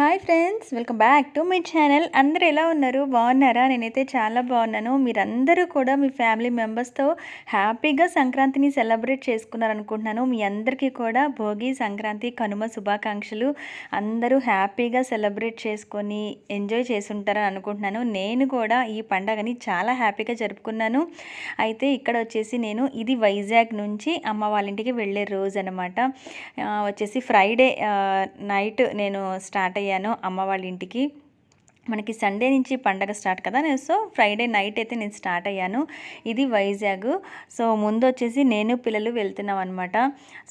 Hi friends welcome back to my channel. అందరూ ఎలా ఉన్నారు? బాగున్నారా? నేనైతే చాలా బాగున్నాను. మీరందరూ కూడా మీ ఫ్యామిలీ మెంబర్స్తో హ్యాపీగా సంక్రాంతిని సెలబ్రేట్ చేసుకున్నారనుకుంటున్నాను. మీ అందరికీ కూడా భోగి సంక్రాంతి కనుమ శుభాకాంక్షలు. అందరూ హ్యాపీగా సెలబ్రేట్ చేసుకొని ఎంజాయ్ చేసుంటారని అనుకుంటున్నాను. నేను కూడా ఈ పండగని చాలా హ్యాపీగా జరుపుకున్నాను. అయితే ఇక్కడ వచ్చేసి నేను ఇది వైజాగ్ నుంచి అమ్మ వాళ్ళ ఇంటికి వెళ్ళే రోజు అనమాట వచ్చేసి ఫ్రైడే నైట్ నేను స్టార్ట్ అయ్యాను అమ్మ వాళ్ళ ఇంటికి మనకి సండే నుంచి పండగ స్టార్ట్ కదా నేను. సో ఫ్రైడే నైట్ అయితే నేను స్టార్ట్ అయ్యాను. ఇది వైజాగ్. సో ముందు వచ్చేసి నేను పిల్లలు వెళ్తున్నాం అనమాట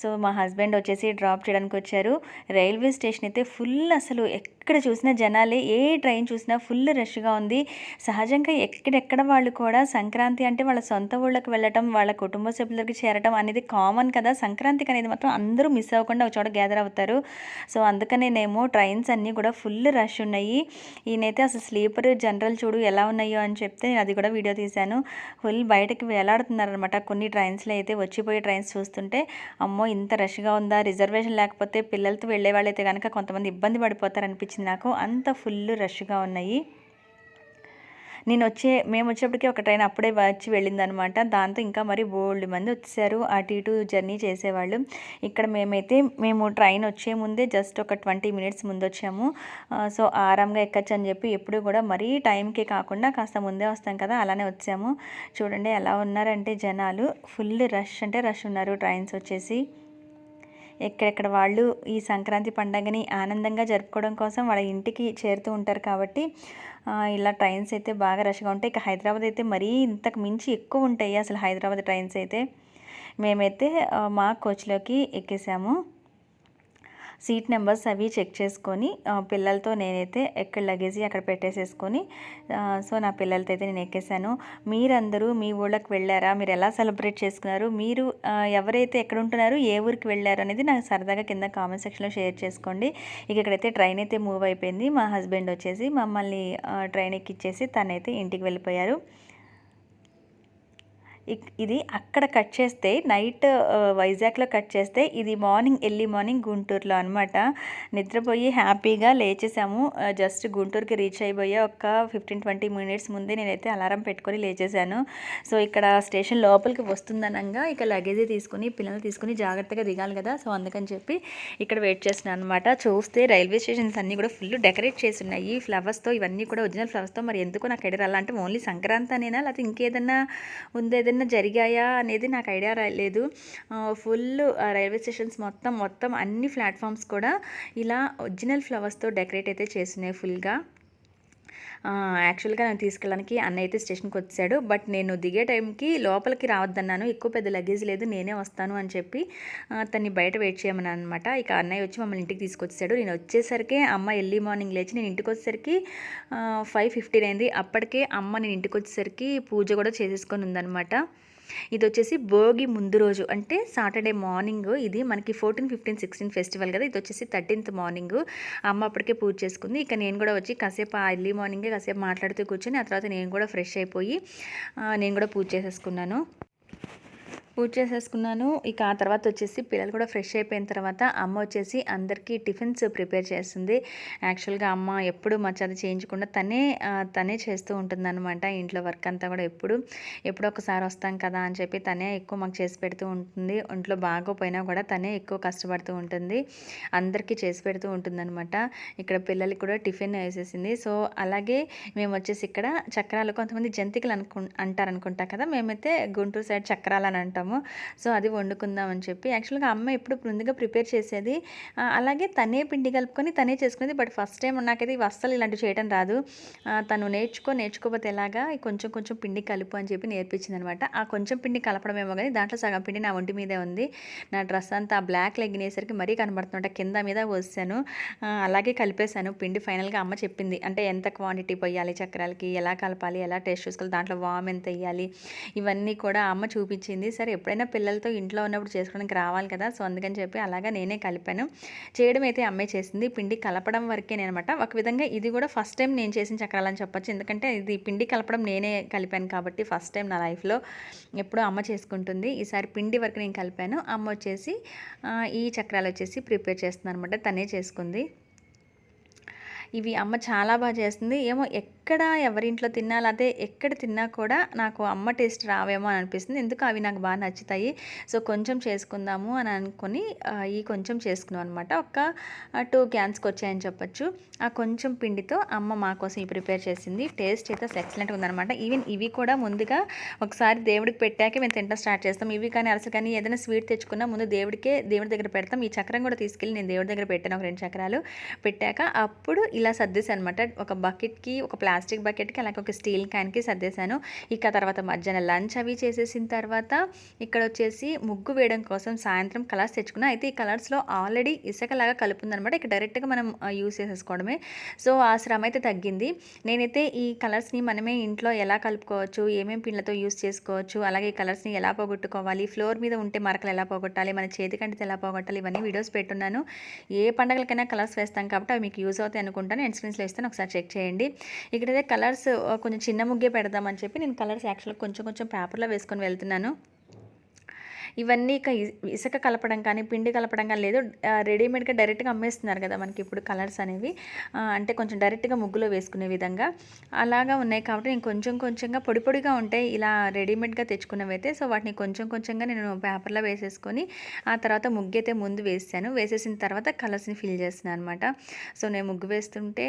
సో మా హస్బెండ్ వచ్చేసి డ్రాప్ చేయడానికి వచ్చారు. రైల్వే స్టేషన్ అయితే ఫుల్ అసలు ఎక్కడ చూసినా జనాలే ఏ ట్రైన్ చూసినా ఫుల్ రష్గా ఉంది. సహజంగా ఎక్కడెక్కడ వాళ్ళు కూడా సంక్రాంతి అంటే వాళ్ళ సొంత ఊళ్ళకి వెళ్ళటం వాళ్ళ కుటుంబ సభ్యులకి చేరటం అనేది కామన్ కదా. సంక్రాంతికి అనేది మాత్రం అందరూ మిస్ అవ్వకుండా ఒక చోట గ్యాదర్ అవుతారు. సో అందుకనేనేమో ట్రైన్స్ అన్నీ కూడా ఫుల్ రష్ ఉన్నాయి. నేనైతే అసలు స్లీపర్ జనరల్ చూడు ఎలా ఉన్నాయో అని చెప్తే నేను అది కూడా వీడియో తీశాను. ఫుల్ బయటకి వేలాడుతున్నారనమాట కొన్ని ట్రైన్స్లో అయితే వచ్చిపోయే ట్రైన్స్ చూస్తుంటే అమ్మో ఇంత రష్గా ఉందా? రిజర్వేషన్ లేకపోతే పిల్లలతో వెళ్ళే వాళ్ళైతే కనుక కొంతమంది ఇబ్బంది పడిపోతారనిపించింది నాకు. అంత ఫుల్ రష్గా ఉన్నాయి. నేను వచ్చే మేము వచ్చేప్పటికి ఒక ట్రైన్ అప్పుడే వచ్చి వెళ్ళిందనమాట. దాంతో ఇంకా మరి బోల్డ్ మంది వచ్చారు అటు ఇటు జర్నీ చేసేవాళ్ళు. ఇక్కడ మేమైతే మేము ట్రైన్ వచ్చే ముందే జస్ట్ ఒక ట్వంటీ మినిట్స్ ముందు వచ్చాము సో ఆరాంగా ఎక్కచ్చు అని చెప్పి ఎప్పుడు కూడా మరీ టైంకే కాకుండా కాస్త ముందే వస్తాం కదా అలానే వచ్చాము. చూడండి ఎలా ఉన్నారంటే జనాలు. ఫుల్ రష్ అంటే రష్ ఉన్నారు ట్రైన్స్ వచ్చేసి. ఎక్కడెక్కడ వాళ్ళు ఈ సంక్రాంతి పండగని ఆనందంగా జరుపుకోవడం కోసం వాళ్ళ ఇంటికి చేరుతూ ఉంటారు కాబట్టి ఇలా ట్రైన్స్ అయితే బాగా రష్గా ఉంటాయి. ఇక హైదరాబాద్ అయితే మరీ ఇంతకు మించి ఎక్కువ ఉంటాయి అసలు హైదరాబాద్ ట్రైన్స్ అయితే. మేమైతే మా కోచ్లోకి ఎక్కేసాము. సీట్ నెంబర్స్ అవి చెక్ చేసుకొని పిల్లలతో నేనైతే ఎక్కడ లగేజీ అక్కడ పెట్టేసేసుకొని సో నా పిల్లలతో అయితే నేను ఎక్కేసాను. మీరందరూ మీ ఊళ్ళకి వెళ్ళారా? మీరు ఎలా సెలబ్రేట్ చేసుకున్నారు? మీరు ఎవరైతే ఎక్కడ ఉంటున్నారు ఏ ఊరికి వెళ్ళారు అనేది నాకు సరదాగా కింద కామెంట్ సెక్షన్లో షేర్ చేసుకోండి. ఇక ఇక్కడైతే ట్రైన్ అయితే మూవ్ అయిపోయింది. మా హస్బెండ్ వచ్చేసి మమ్మల్ని ట్రైన్ ఎక్కిచ్చేసి తనైతే ఇంటికి వెళ్ళిపోయారు. ఇది అక్కడ కట్ చేస్తే నైట్ వైజాగ్లో కట్ చేస్తే ఇది మార్నింగ్ ఎర్లీ మార్నింగ్ గుంటూరులో అనమాట నిద్రపోయి హ్యాపీగా లేచేసాము. జస్ట్ గుంటూరుకి రీచ్ అయిపోయే ఒక ఫిఫ్టీన్ ట్వంటీ మినిట్స్ ముందే నేనైతే అలారం పెట్టుకొని లేచేసాను. సో ఇక్కడ స్టేషన్ లోపలికి వస్తుందనంగా ఇక లగేజీ తీసుకుని పిల్లలు తీసుకుని జాగ్రత్తగా దిగాలి కదా. సో అందుకని చెప్పి ఇక్కడ వెయిట్ చేస్తున్నాను అనమాట చూస్తే రైల్వే స్టేషన్స్ అన్నీ కూడా ఫుల్ డెకరేట్ చేసి ఉన్నాయి ఫ్లవర్స్తో ఇవన్నీ కూడా ఒరిజినల్ ఫ్లవర్స్తో. మరి ఎందుకు నాకు ఎడరాలంటే ఓన్లీ సంక్రాంతి అనేనా లేకపోతే ఇంకేదన్నా ఉందేదన్నా ఏమన్నా జరిగాయా అనేది నాకు ఐడియా రాలేదు ఫుల్ రైల్వే స్టేషన్స్ మొత్తం మొత్తం అన్ని ప్లాట్ఫామ్స్ కూడా ఇలా ఒరిజినల్ ఫ్లవర్స్తో డెకరేట్ అయితే చేస్తున్నాయి ఫుల్గా. యాక్చువల్గా నన్ను తీసుకెళ్ళడానికి అన్నయ్య అయితే స్టేషన్కి వచ్చాడు బట్ నేను దిగే టైంకి లోపలికి రావద్దన్నాను ఎక్కువ పెద్ద లగేజ్ లేదు నేనే వస్తాను అని చెప్పి తన్ని బయట వెయిట్ చేయమని అనమాట ఇక అన్నయ్య వచ్చి మమ్మల్ని ఇంటికి తీసుకొచ్చాడు నేను వచ్చేసరికి అమ్మ ఎర్లీ మార్నింగ్ లేచి నేను ఇంటికి వచ్చేసరికి ఫైవ్ ఫిఫ్టీన్ అయింది. అప్పటికే అమ్మ నేను ఇంటికి వచ్చేసరికి పూజ కూడా చేసేసుకొని ఉందనమాట ఇది వచ్చేసి భోగి ముందు రోజు అంటే సాటర్డే మార్నింగ్. ఇది మనకి ఫోర్టీన్ ఫిఫ్టీన్ సిక్స్టీన్ ఫెస్టివల్ కదా ఇది వచ్చేసి థర్టీన్త్ మార్నింగ్. అమ్మ అప్పటికే పూజ చేసుకుంది. ఇక నేను కూడా వచ్చి కాసేపు ఎర్లీ మార్నింగే కాసేపు మాట్లాడుతూ కూర్చొని ఆ తర్వాత నేను కూడా ఫ్రెష్ అయిపోయి నేను కూడా పూజ చేసేసుకున్నాను. పూజ చేసేసుకున్నాను. ఇక ఆ తర్వాత వచ్చేసి పిల్లలు కూడా ఫ్రెష్ అయిపోయిన తర్వాత అమ్మ వచ్చేసి అందరికీ టిఫిన్స్ ప్రిపేర్ చేస్తుంది. యాక్చువల్గా అమ్మ ఎప్పుడు మచ్చది చేయించకుండా తనే తనే చేస్తూ ఉంటుందన్నమాట ఇంట్లో వర్క్ అంతా కూడా ఎప్పుడు. ఎప్పుడో ఒకసారి వస్తాం కదా అని చెప్పి తనే ఎక్కువ మాకు చేసి పెడుతూ ఉంటుంది. ఒంట్లో బాగోపోయినా కూడా తనే ఎక్కువ కష్టపడుతూ ఉంటుంది. అందరికీ చేసి పెడుతూ ఉంటుందన్నమాట. ఇక్కడ పిల్లలకి కూడా టిఫిన్ వేసేసింది. సో అలాగే మేము వచ్చేసి ఇక్కడ చక్రాలు కొంతమంది జంతికలు అనుకు అంటారు అనుకుంటా కదా మేమైతే గుంటూరు సైడ్ చక్రాలు అని అంటాము. సో అది వండుకుందామని చెప్పి. యాక్చువల్గా అమ్మ ఎప్పుడు ముందుగా ప్రిపేర్ చేసేది అలాగే తనే పిండి కలుపుకొని తనే చేసుకునేది. బట్ ఫస్ట్ టైం నాకైతే ఇవి అస్సలు ఇలాంటివి చేయడం రాదు. తను నేర్చుకో నేర్చుకోకపోతే ఎలాగా కొంచెం కొంచెం పిండి కలుపు అని చెప్పి నేర్పించింది అనమాట ఆ కొంచెం పిండి కలపడమేమో కానీ దాంట్లో సగం పిండి నా ఒంటి మీదే ఉంది. నా డ్రెస్ అంతా బ్లాక్ లెగ్గినేసరికి మరీ కనబడుతుంట కింద మీద వస్తాను అలాగే కలిపేశాను. పిండి ఫైనల్గా అమ్మ చెప్పింది. అంటే ఎంత క్వాంటిటీ పోయాలి చక్రాలకి ఎలా కలపాలి ఎలా టేస్ట్ చూసుకోవాలి దాంట్లో వామ్ ఎంత వేయాలి ఇవన్నీ కూడా అమ్మ చూపించింది. సరే ఎప్పుడైనా పిల్లలతో ఇంట్లో ఉన్నప్పుడు చేసుకోవడానికి రావాలి కదా సో అందుకని చెప్పి అలాగా నేనే కలిపాను. చేయడం అయితే అమ్మే చేసింది. పిండి కలపడం వరకే అనమాట ఒక విధంగా ఇది కూడా ఫస్ట్ టైం నేను చేసిన చక్రాలని చెప్పొచ్చు. ఎందుకంటే ఇది పిండి కలపడం నేనే కలిపాను కాబట్టి ఫస్ట్ టైం నా లైఫ్లో ఎప్పుడూ అమ్మ చేసుకుంటుంది. ఈసారి పిండి వరకు నేను కలిపాను. అమ్మ వచ్చేసి ఈ చక్రాలు వచ్చేసి ప్రిపేర్ చేస్తుంది అనమాట తనే చేసుకుంది. ఇవి అమ్మ చాలా బాగా చేస్తుంది. ఏమో ఎక్కడ ఎవరింట్లో తిన్నా అదే ఎక్కడ తిన్నా కూడా నాకు అమ్మ టేస్ట్ రావేమో అని అనిపిస్తుంది. ఎందుకు అవి నాకు బాగా నచ్చుతాయి. సో కొంచెం చేసుకుందాము అని అనుకుని ఈ కొంచెం చేసుకున్నాం అనమాట ఒక టూ క్యాన్స్కి వచ్చాయని చెప్పొచ్చు. ఆ కొంచెం పిండితో అమ్మ మా కోసం ఇవి ప్రిపేర్ చేసింది. టేస్ట్ అయితే ఎక్సలెంట్గా ఉందనమాట ఈవెన్ ఇవి కూడా ముందుగా ఒకసారి దేవుడికి పెట్టాక మేము తింటాం స్టార్ట్ చేస్తాం. ఇవి కానీ అరస కానీ ఏదైనా స్వీట్ తెచ్చుకున్నా ముందు దేవుడికే దేవుడి దగ్గర పెడతాం. ఈ చక్రం కూడా తీసుకెళ్ళి నేను దేవుడి దగ్గర పెట్టాను. ఒక రెండు చక్రాలు పెట్టాక అప్పుడు ఇలా సర్దిస్ అనమాట ఒక బకెట్కి ఒక ప్లాస్టిక్ ప్లాస్టిక్ బకెట్కి అలాగే ఒక స్టీల్ క్యాన్కి సర్దేశాను. ఇక తర్వాత మధ్యాహ్నం లంచ్ అవి చేసేసిన తర్వాత ఇక్కడ వచ్చేసి ముగ్గు వేయడం కోసం సాయంత్రం కలర్స్ తెచ్చుకున్నా. అయితే ఈ కలర్స్లో ఆల్రెడీ ఇసుకలాగా కలుపుందనమాట ఇక డైరెక్ట్గా మనం యూస్ చేసేసుకోవడమే. సో ఆ శ్రమ అయితే తగ్గింది. నేనైతే ఈ కలర్స్ని మనమే ఇంట్లో ఎలా కలుపుకోవచ్చు ఏమేమి పిండ్లతో యూస్ చేసుకోవచ్చు అలాగే ఈ కలర్స్ని ఎలా పోగొట్టుకోవాలి ఫ్లోర్ మీద ఉంటే మరకలు ఎలా పోగొట్టాలి మన చేతి కంటితో ఎలా పోగొట్టాలి ఇవన్నీ వీడియోస్ పెట్టున్నాను. ఏ పండగలకైనా కలర్స్ వేస్తాం కాబట్టి అవి మీకు యూస్ అవుతాయి అనుకుంటాను. ఎండ్ స్క్రీన్స్లో ఇస్తాను. ఒకసారి చెక్ చేయండి. ఇక్కడైతే కలర్స్ కొంచెం చిన్న ముగ్గే పెడదామని చెప్పి నేను కలర్స్ యాక్చువల్గా కొంచెం కొంచెం పేపర్లో వేసుకొని వెళ్తున్నాను. ఇవన్నీ ఇక ఇసుక కలపడం కానీ పిండి కలపడం కానీ లేదు. రెడీమేడ్గా డైరెక్ట్గా అమ్మేస్తున్నారు కదా మనకి ఇప్పుడు కలర్స్ అనేవి. అంటే కొంచెం డైరెక్ట్గా ముగ్గులో వేసుకునే విధంగా. అలాగా ఉన్నాయి కాబట్టి నేను కొంచెం కొంచెంగా పొడి పొడిగా ఉంటాయి ఇలా రెడీమేడ్గా తెచ్చుకున్నవి అయితే సో వాటిని కొంచెం కొంచెంగా నేను పేపర్లో వేసేసుకొని ఆ తర్వాత ముగ్గు అయితే ముందు వేసాను. వేసేసిన తర్వాత కలర్స్ని ఫిల్ చేస్తున్నాను అనమాట సో నేను ముగ్గు వేస్తుంటే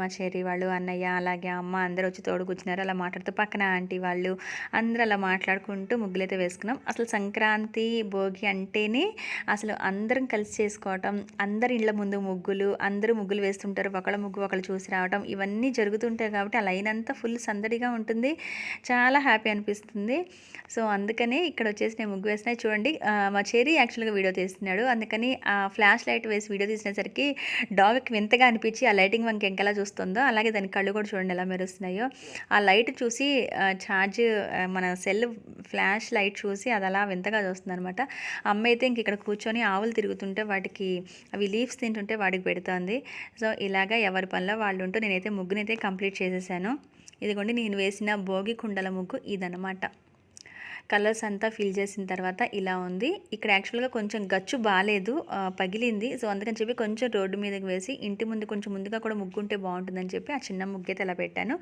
మా చెరి వాళ్ళు అన్నయ్య అలాగే అమ్మ అందరూ వచ్చి తోడు కూర్చున్నారు అలా మాట్లాడుతూ పక్కన ఆంటీ వాళ్ళు అందరూ అలా మాట్లాడుకుంటూ ముగ్గులైతే వేసుకున్నాం. అసలు సంక్రాంతి సంక్రాంతి భోగి అంటేనే అసలు అందరం కలిసి చేసుకోవటం అందరి ఇళ్ళ ముందు ముగ్గులు అందరూ ముగ్గులు వేస్తుంటారు ఒకళ్ళ ముగ్గు ఒకళ్ళు చూసి రావటం ఇవన్నీ జరుగుతుంటాయి కాబట్టి ఆ లైన్ అంతా ఫుల్ సందడిగా ఉంటుంది. చాలా హ్యాపీ అనిపిస్తుంది. సో అందుకనే ఇక్కడ వచ్చేసి నేను ముగ్గు వేసినాయి చూడండి మా చెరి యాక్చువల్గా వీడియో తీస్తున్నాడు. అందుకని ఆ ఫ్లాష్ లైట్ వేసి వీడియో తీసినసరికి డాగ్కి వింతగా అనిపించి ఆ లైటింగ్ వంక ఎంకలా చూస్తుందో అలాగే దాని కళ్ళు కూడా చూడండి ఎలా మెరుస్తున్నాయో. ఆ లైట్ చూసి ఛార్జ్ మన సెల్ ఫ్లాష్ లైట్ చూసి అది అలా వింతగా వస్తుంది అనమాట అమ్మ అయితే ఇంక ఇక్కడ కూర్చొని ఆవులు తిరుగుతుంటే వాటికి అవి లీవ్స్ తింటుంటే వాడికి పెడుతుంది. సో ఇలాగ ఎవరి పనిలో వాళ్ళు ఉంటూ నేనైతే ముగ్గునైతే కంప్లీట్ చేసేసాను. ఇదిగోండి నేను వేసిన భోగి కుండల ముగ్గు ఇదనమాట కలర్స్ అంతా ఫిల్ చేసిన తర్వాత ఇలా ఉంది. ఇక్కడ యాక్చువల్గా కొంచెం గచ్చు బాగాలేదు పగిలింది. సో అందుకని చెప్పి కొంచెం రోడ్డు మీదకి వేసి ఇంటి ముందు కొంచెం ముందుగా కూడా ముగ్గుంటే బాగుంటుందని చెప్పి ఆ చిన్న ముగ్గైతే ఇలా పెట్టాను.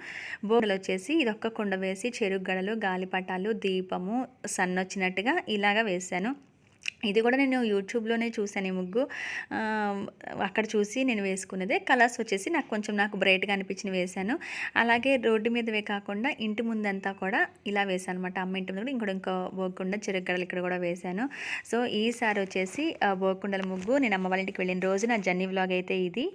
బోగలు వచ్చేసి ఇది ఒక్క కుండ వేసి చెరుకు గడలు గాలిపటాలు దీపము సన్న వచ్చినట్టుగా ఇలాగా వేశాను ఇది కూడా నేను యూట్యూబ్లోనే చూసాను ఈ ముగ్గు. అక్కడ చూసి నేను వేసుకున్నదే. కలర్స్ వచ్చేసి నాకు కొంచెం నాకు బ్రైట్గా అనిపించిన వేశాను. అలాగే రోడ్డు మీదవే కాకుండా ఇంటి ముందంతా కూడా ఇలా వేసాను అనమాట అమ్మ ఇంటి ముందు ఇంకోటి ఇంకో బోకుండా చిరగడలు ఇక్కడ కూడా వేశాను. సో ఈసారి వచ్చేసి బోకుండల ముగ్గు నేను అమ్మ వాళ్ళ ఇంటికి వెళ్ళిన రోజు నా జర్నీ వ్లాగ్ అయితే ఇది.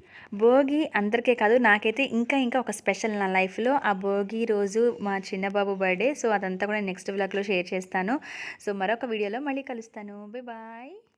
భోగి అందరికీ కాదు నాకైతే ఇంకా ఇంకా ఒక స్పెషల్ నా లైఫ్లో. ఆ భోగి రోజు మా చిన్నబాబు బర్త్డే. సో అదంతా కూడా నెక్స్ట్ వ్లాగ్లో షేర్ చేస్తాను. సో మరొక వీడియోలో మళ్ళీ కలుస్తాను. Bye-bye.